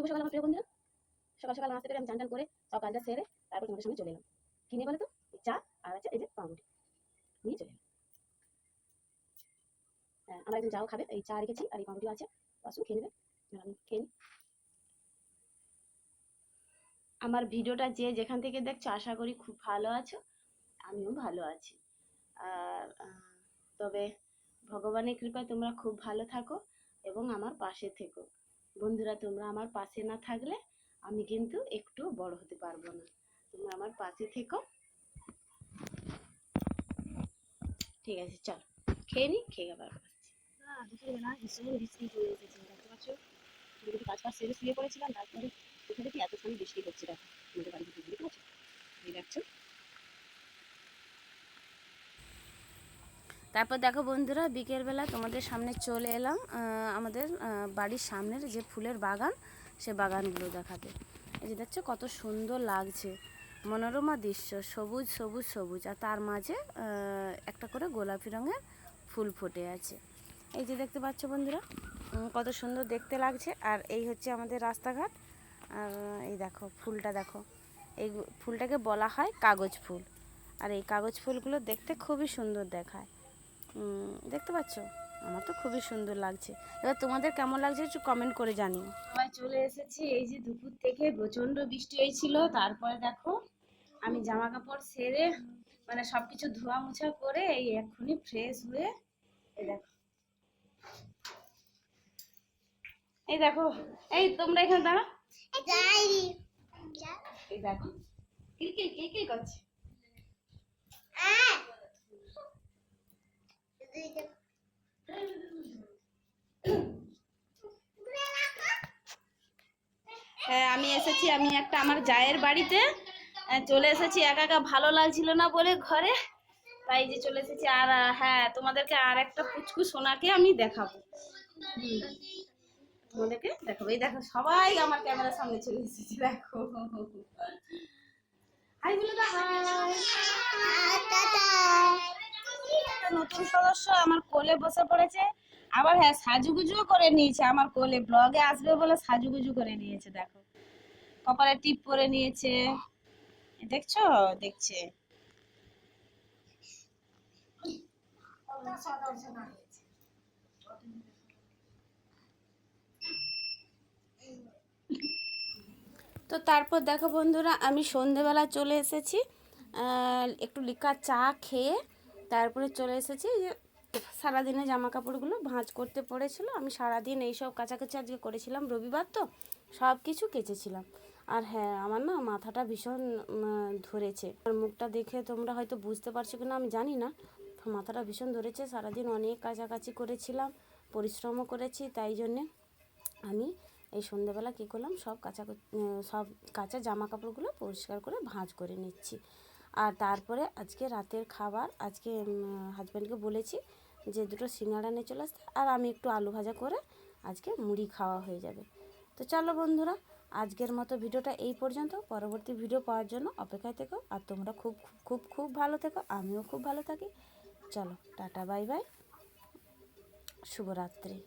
শুভ সকাল আমার প্রিয় বন্ধুরা। সকাল সকাল নাস্তা করে আমি চান করে সব কাজটা সেরে তারপর তোমাদের সামনে চলে এলাম। কি নিয়ে বলো তো চা আর আছে এই যে পাউরুটি। নিয়ে চলে এলাম। হ্যাঁ আমরা একজন চাও খাবে, এই চা রেখেছি আর এই পাউরুটি আছে। আসুন খেয়ে নেবে। আমি খেয়ে আমার ভিডিওটা যে যেখান থেকে দেখছ, আশা করি খুব ভালো আছো। আমিও ভালো আছি। আর তবে ভগবানের কৃপায় তোমরা খুব ভালো থাকো এবং আমার পাশে থেকো। বন্ধুরা, তোমরা আমার পাশে না থাকলে আমি কিন্তু একটু বড় হতে পারব না। তোমরা আমার পাশে থেকো। ঠিক আছে, চল। খেয়ে নি, খেয়ে আবার দুপুরবেলা ভীষণ কাজ কাজ সেরে শুয়ে পড়েছিলাম, তারপরে দেখি এত সামনে বৃষ্টি হচ্ছে, দেখো আমাদের বাড়িতে দেখতে পাচ্ছ এই দেখছ তারপর দেখো বন্ধুরা বিকেলবেলা তোমাদের সামনে চলে এলাম আমাদের বাড়ির সামনের যে ফুলের বাগান, সে বাগানগুলো দেখাতে। এই যে দেখছ কত সুন্দর লাগছে, মনোরমা দৃশ্য, সবুজ সবুজ সবুজ, আর তার মাঝে একটা করে গোলাপি রঙের ফুল ফুটে আছে। এই যে দেখতে পাচ্ছ বন্ধুরা কত সুন্দর দেখতে লাগছে, আর এই হচ্ছে আমাদের রাস্তাঘাট, আর এই দেখো ফুলটা দেখো, এই ফুলটাকে বলা হয় কাগজ ফুল, আর এই কাগজ ফুলগুলো দেখতে খুবই সুন্দর দেখায়। দেখতে পাচ্ছ? আমার তো খুবই সুন্দর লাগছে। এবার তোমাদের কেমন লাগছে একটু কমেন্ট করে জানিও। সবাই চলে এসেছি এই যে দুপুর থেকে প্রচণ্ড বৃষ্টি হয়েছিল। তারপরে দেখো আমি জামা কাপড় সেরে মানে সবকিছু ধোয়া মোছা করে এই এক্ষুনি ফ্রেশ হয়ে এই দেখো। এই দেখো এই তোমরা এখানে দাঁড়া এই দেখো। কিলকিল কিলকিল করছে? হ্যাঁ আমি এসেছি আমি একটা আমার জায়ের বাড়িতে। আহ, চলে এসেছি একা একা ভালো লাগছিল না বলে ঘরে। তাই যে চলে এসেছি আর হ্যাঁ তোমাদেরকে আর একটা পুচকু সোনাকে আমি দেখাবো। তোমাদেরকে দেখাবো। এই দেখো সবাই আমার ক্যামেরার সামনে চলে এসেছে দেখো। হাই বলে হাই নতুন সদস্য আমার কোলে বসে পড়েছে। আবার হ্যাঁ সাজুগুজুও করে নিয়েছে। আমার কোলে ব্লগে আসবে বলে সাজুগুজু করে নিয়েছে, দেখো। কপালে টিপ পরে নিয়েছে। দেখছ? দেখছে। তো তারপর দেখো বন্ধুরা, আমি সন্ধেবেলা চলে এসেছি। একটু লিকার চা খেয়ে তারপরে চলে এসেছি যে সারাদিনে জামা কাপড়গুলো ভাঁজ করতে পড়েছিল। আমি সারাদিন এইসব কাছাকাছি আজকে করেছিলাম, রবিবার তো সব কিছু কেচেছিলাম। আর হ্যাঁ আমার না মাথাটা ভীষণ ধরেছে। আর মুখটা দেখে তোমরা হয়তো বুঝতে পারছ কিনা, আমি জানি না। মাথাটা ভীষণ ধরেছে, সারাদিন অনেক কাছাকাছি করেছিলাম, পরিশ্রমও করেছি, তাই জন্যে আমি এই সন্ধ্যেবেলা কী করলাম, সব কাঁচা সব কাঁচা জামা কাপড়গুলো পরিষ্কার করে ভাঁজ করে নিচ্ছি। আর তারপরে আজকে রাতের খাবার, আজকে হাজব্যান্ডকে বলেছি যে দুটো সিঙ্গাড়া নিয়ে চলে আসতে আর আমি একটু আলু ভাজা করে আজকে মুড়ি খাওয়া হয়ে যাবে। তো চলো বন্ধুরা, আজকের মতো ভিডিওটা এই পর্যন্ত। পরবর্তী ভিডিও পাওয়ার জন্য অপেক্ষায় থেকো আর তোমরা খুব খুব খুব ভালো থেকো, আমিও খুব ভালো থাকি। চলো, টাটা, বাই বাই। শুভরাত্রি।